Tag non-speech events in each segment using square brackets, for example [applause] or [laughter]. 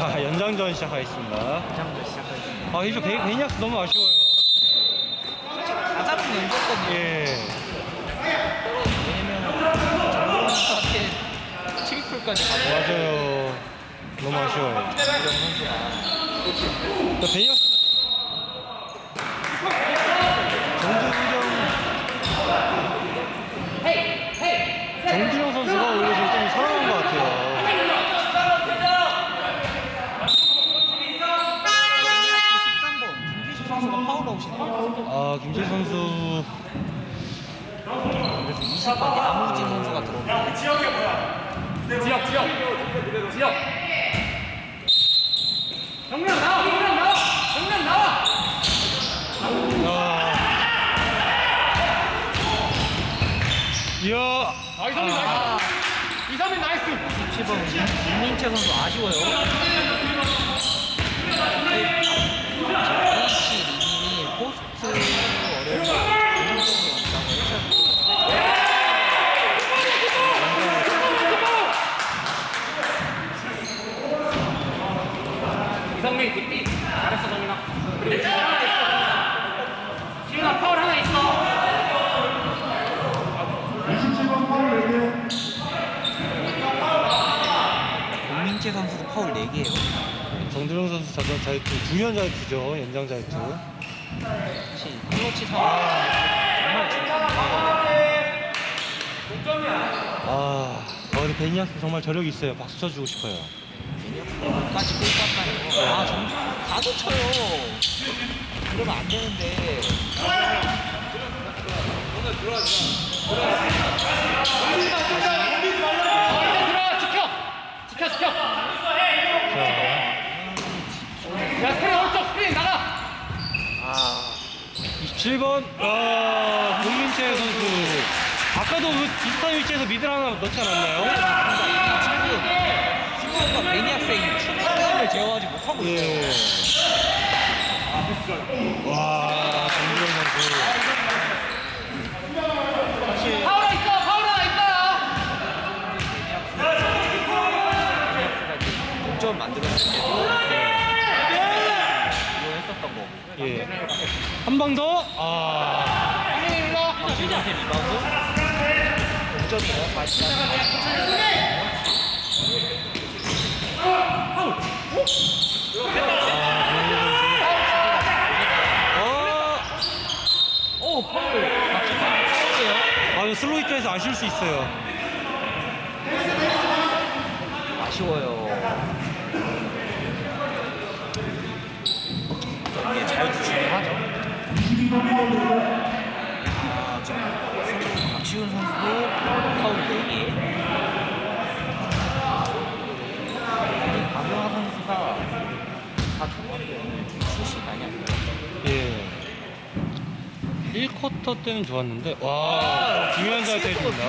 아, 연장전 시작하겠습니다. 장전 시작하겠습니다. 아, 이제 베, 베니악스 너무 아쉬워요. 다 잡은 연주거든요. 예. 왜냐면 정동원한테 트리플까지 가고 맞아요. 너무 아쉬워요. 이정 선수가 그 베니악스 정준영 정준영 선수가 오히려 지금 좀 살아난 것 같아요. 13번 김기수 선수가 파울아웃이네요. 아, 김재 선수 20번 야무진 선수가 들어옵니다. 지역 지역 지역 정면 나와 정면 나와 정면 나와 아. 이야. 아 이삼인 나이스 이삼인 나이스 17번 김민채 선수 아쉬워요. H 리님이 포스트 어려서 공격적으로 왔다고 했었고 이성민 굿띠 잘했어 정민아 그리고 지훈아 하나 있어 지훈아 파울 하나 있어 김민채 선수도 파울 4개예요. 정준영 선수 자전 자유투 중요한 자유투죠. 연장 자유투. 사실 클러치 상황 정말 중요한데 아, 어, 근데 베니악스 정말 저력이 있어요. 박수 쳐주고 싶어요. 까지 꼴 땄다니요. 아 정말 다 놓쳐요. 그러면 안 되는데. 어 들어와 지켜 지켜 지켜 자, 야 스크린 오른쪽 스크린 나가 아 27번. 아, 공민채 선수. 아까도 그 비슷한 위치에서 미들 하나 넣지 않았나요? 지금 친구가 매니악생이 게임을 제어하지 못하고 있어요. 예. 와, 정준영 선수. 사실 파울 하나 있어 파울 하나 있다 매니악스가 이제 동점 만들었을 때도 이거 했었던 거. 예. 한 방 더. 아, 선수 리바운드. 동점이에요. 다시 파울. 박진 선수 파울이에요. 아, 이거 슬로우 입장에서 아쉬울 수 있어요. 아쉬워요. 이게 자유투 중요하죠. 아, 지금 박시훈 선수도 파울 4개. 박영하 선수가 다 좋았는데 오늘 좀 출시 많이 안 돼요. 예. 1쿼터 때는 좋았는데, 와, 중요한 자유투입니다.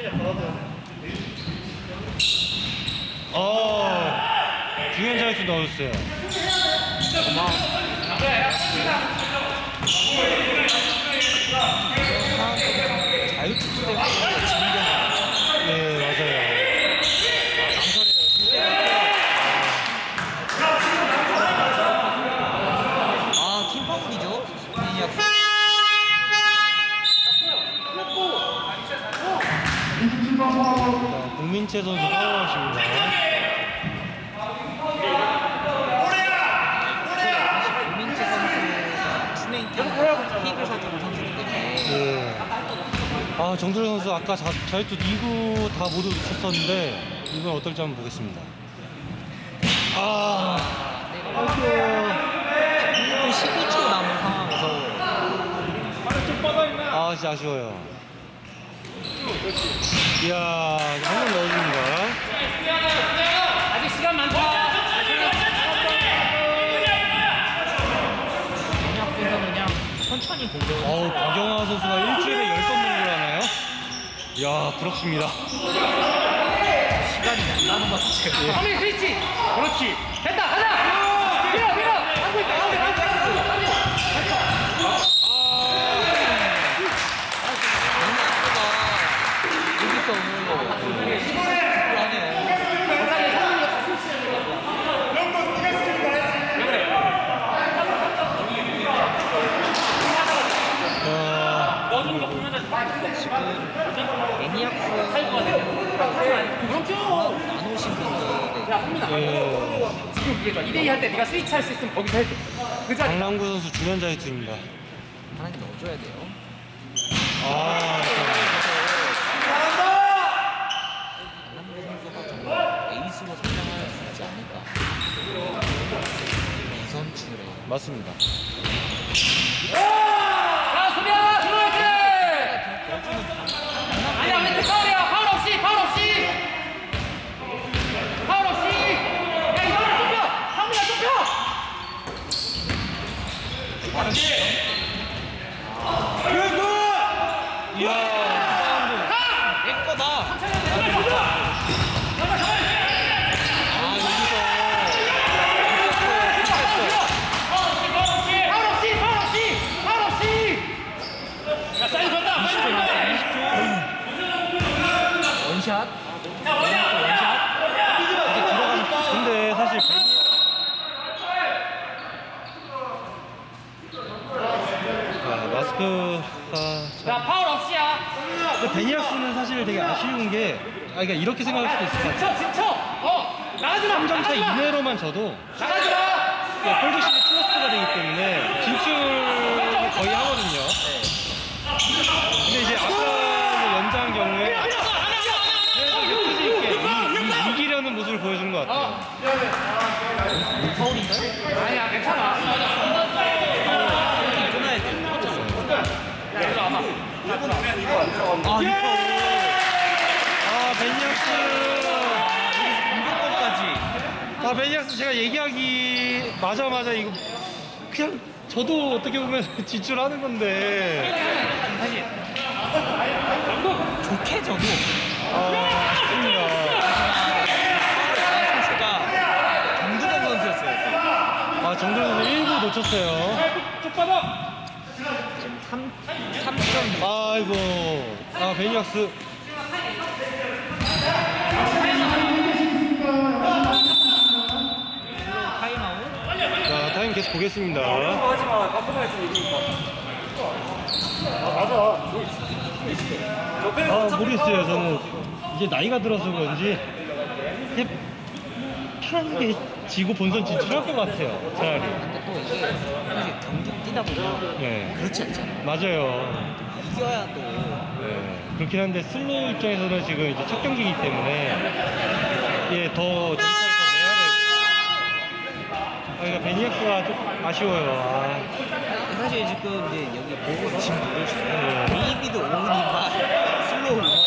위험하네요. 어, 중요한 자유투 넣었어요. 자유투 때문에 지는 경우가 많죠. 예, 맞아요. 아, 팀 파울이죠? 미니악. 자, 국민채 선수 파울하십니다. 김민재 선수가 투메인 킥을 서주는 선수이기 때문에 예. 아, 정준영 선수 아까 자, 자유투 2구 다 모두 쳤었는데, 이건 어떨지 한번 보겠습니다. 아, 지금 12초 남은 상황에서 아, 진짜 아쉬워요. 이야, 한번 넣어줍니다. 아직 시간 많다 그냥 천천히 어우, 박영하 선수가 일주일에 10번 농구를 하나요? 이야, 부럽습니다. 시간이 안 나는 것 같아요. 정민 스위치 그렇지 됐다 가자 없어 오늘 지금 매니아크 안 오신 분들 2대2 할 때 네가 스위치 할 수 있으면 거기서 해줘. 그 강남구 선수 주연자 이트입니다. 하나님 넣어줘야 돼요. 아. 맞습니다. 야, 수비야, 들어야 돼. 아니야, 멘트 파울이야. 파울 없이, 파울 없이. 파울 없이. 야, 이상한 좁혀. 상민아 좁혀. 이야. 내 거다. 아 여기서 파울 없이, 파울 없이, 파울 없이. 야, 사이드 간다. 원샷. 근데 사실 베니... 자, 마스크가 참... 야, 파울 없이야. 근데 베니악스는 사실 되게 아쉬운 게 아, 그러니까 이렇게 생각할 수도 있을 것 같아요. 진쳐, 진쳐. 어, 나가지 마. 3점 차 나가지 마. 이내로만 져도 나가지 마. 그러니까 골드실이 플러스가 되기 때문에 진출을 거의 하거든요. 근데 이제 아까 그 연장 경우에 그래도 이제 투지 있게 이, 이, 이기려는 모습을 보여주는 것 같아요. 파울인가요? 아니야, 괜찮아. 끊어야 돼. 야, 일로 와봐. 아 이거 아, 베니악스. 공격권까지. 아, 베니악스 제가 얘기하기 맞아 맞아 이거 그냥 저도 어떻게 보면 [laughs] 진출하는 건데 사실 좋게 저도 아, 아쉽습니다. 선수가 정두범 선수였어요. 아, 선수 1구 놓쳤어요. 쭉 뻗어. 지금 3 3점 아이고. 아, 베니악스. 자, 타임 계속 보겠습니다. 하지 마. 깜빡했어, 이기니까. 아, 모르겠어요. 저는 이제 나이가 들어서 그런지 그냥 편하게 지고 본선 진출할 것 같아요. 차라리. 근데 또 이게 사실 경기 뛰다 보면 네. 그렇지 않잖아요. 맞아요. 이겨야 또 네. 그렇긴 한데 슬로우 입장에서는 지금 이제 첫 경기이기 때문에 예, 더 진짜를 더 내야 될. 아, 그러니까 베니악스가 좀 아쉬워요. 아, 사실 지금 이제 여기 보고 지금 네. 누르시면 베이비드 오은이가 슬로우 응원을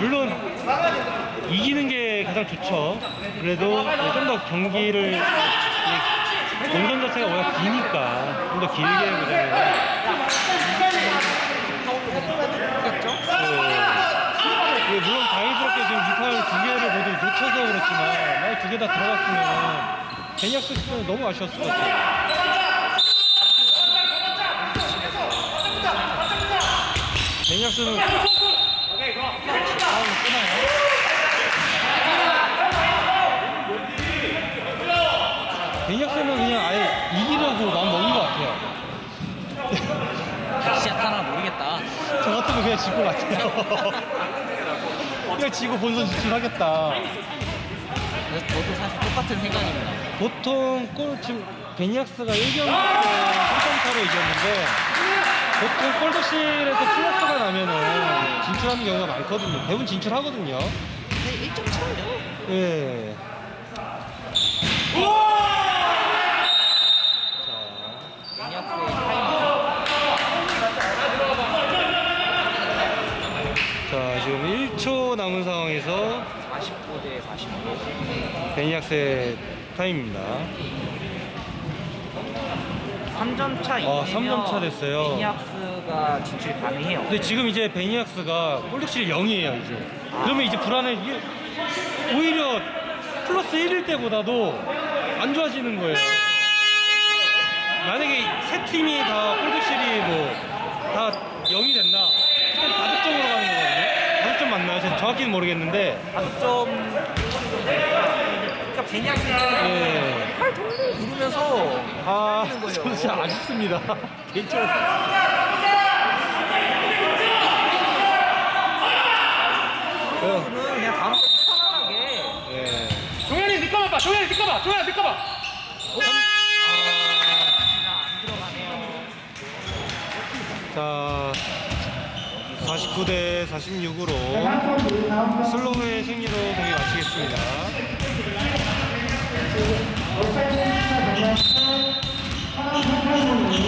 물론 이기는 게 가장 좋죠. 그래도 좀 더 경기를 이 본선 자체가 워낙 기니까 좀 더 길게 보자면 해주겠죠? 네. 예, 물론 다행스럽게 지금 6파울 두 개를 모두 놓쳐서 그렇지만 만약 두 개 다 들어갔으면 베니악스 시즌은 너무 아쉬웠을 것 같아요. 끊어요. 베니악스는 그냥 아예 이기려고 마음 먹은 것 같아요. [laughs] 진짜 하나 모르겠다. 저 같으면 그냥 질 것 같아요. 그냥 지고 본선 진출하겠다. 그래서 저도 사실 똑같은 생각입니다. 보통 골 지금 베니악스가 1경기 때 3점차로 이겼는데 보통 골드실에서 플러스가 나면은 진출하는 경우가 많거든요. 대부분 진출하거든요. 근데 1점 차예요. 예. 자, 미니아프의 타임아웃. 자, 지금 1초 남은 상황에서 49대 45. 베니악스의 타임입니다. 3점 차 아, 이기면 삼점차 됐어요. 미니악스가 진출 가능해요. 근데 지금 이제 베니악스가 골득실 0이에요 이제 그러면 이제 불안해 이게 오히려 플러스 1일 때보다도 안 좋아지는 거예요 만약에 세 팀이 다 골득실이 뭐 다 0이 된다 그럼 다득점으로 가는 거거든요 다득점 맞나요? 제가 정확히는 모르겠는데 다득점 그러니까 있는데 예. 팔 동동 구르면서 아, 때리는 거예요. 저는 진짜 아쉽습니다. [laughs] 개인적으로. 그거는 그냥 다음 주 편안하게 예. 종현이 니꺼 봐봐 종현이 니꺼 봐 종현이 니꺼 봐 그냥 안 들어가네요. 자, 49대 46으로 슬로우의 승리로 경기 마치겠습니다. お疲れさまです。